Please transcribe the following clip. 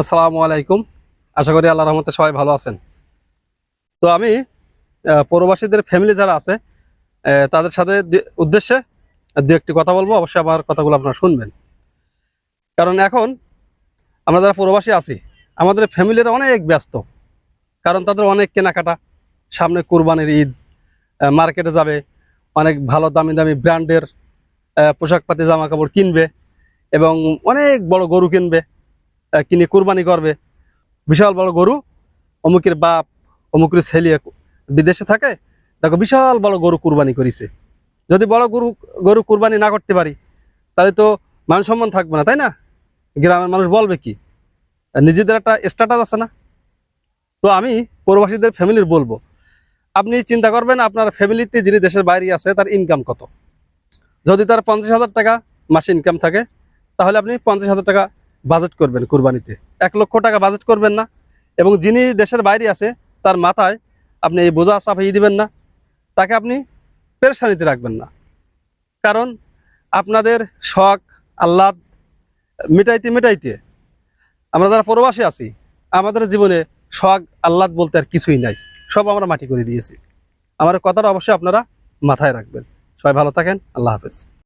আসসালামু আলাইকুম। আশা করি আল্লাহ রহমতে সবাই ভালো আছেন। তো আমি প্রবাসীদের ফ্যামিলি যারা আছে তাদের সাথে উদ্দেশ্যে দু একটি কথা বলব। অবশ্যই আমার কথাগুলো আপনারা শুনবেন। কারণ এখন আমরা যারা প্রবাসী আছি, আমাদের ফ্যামিলিরা অনেক ব্যস্ত। কারণ তাদের অনেক কেনাকাটা। সামনে কুরবানির ঈদ মার্কেটে যাবে, অনেক ভালো দামি দামি ব্র্যান্ডের পোশাক পাতি জামা কাপড় কিনবে এবং অনেক বড় গরু কিনবে। কিনে কুরবানি করবে। বিশাল বড় গরু, অমুকের বাপ, অমুকের ছেলে বিদেশে থাকে, দেখো বিশাল বড় গরু কুরবানি করেছে। যদি বড় গরু গরু কুরবানি না করতে পারি, তাহলে তো মান সম্মান থাকবে না, তাই না? গ্রামের মানুষ বলবে কি, নিজেদের একটা স্ট্যাটাস আছে না? তো আমি প্রবাসীদের ফ্যামিলির বলব, আপনি চিন্তা করবেন আপনার ফ্যামিলিতে যিনি দেশের বাইরে আছে, তার ইনকাম কত? যদি তার পঞ্চাশ হাজার টাকা মাসে ইনকাম থাকে, তাহলে আপনি পঞ্চাশ হাজার টাকা বাজেট করবেন কুরবানিতে। এক লক্ষ টাকা বাজেট করবেন না। এবং যিনি দেশের বাইরে আছে, তার মাথায় আপনি এই বোঝা চাপিয়ে দিবেন না। তাকে আপনি পেরেশানিতে রাখবেন না। কারণ আপনাদের শখ, আহ্লাদ মিটাইতে মিটাইতে আমরা যারা প্রবাসী আছি, আমাদের জীবনে শখ, আহ্লাদ বলতে আর কিছুই নাই। সব আমরা মাটি করে দিয়েছি। আমার কথাটা অবশ্যই আপনারা মাথায় রাখবেন। সবাই ভালো থাকেন। আল্লাহ হাফেজ।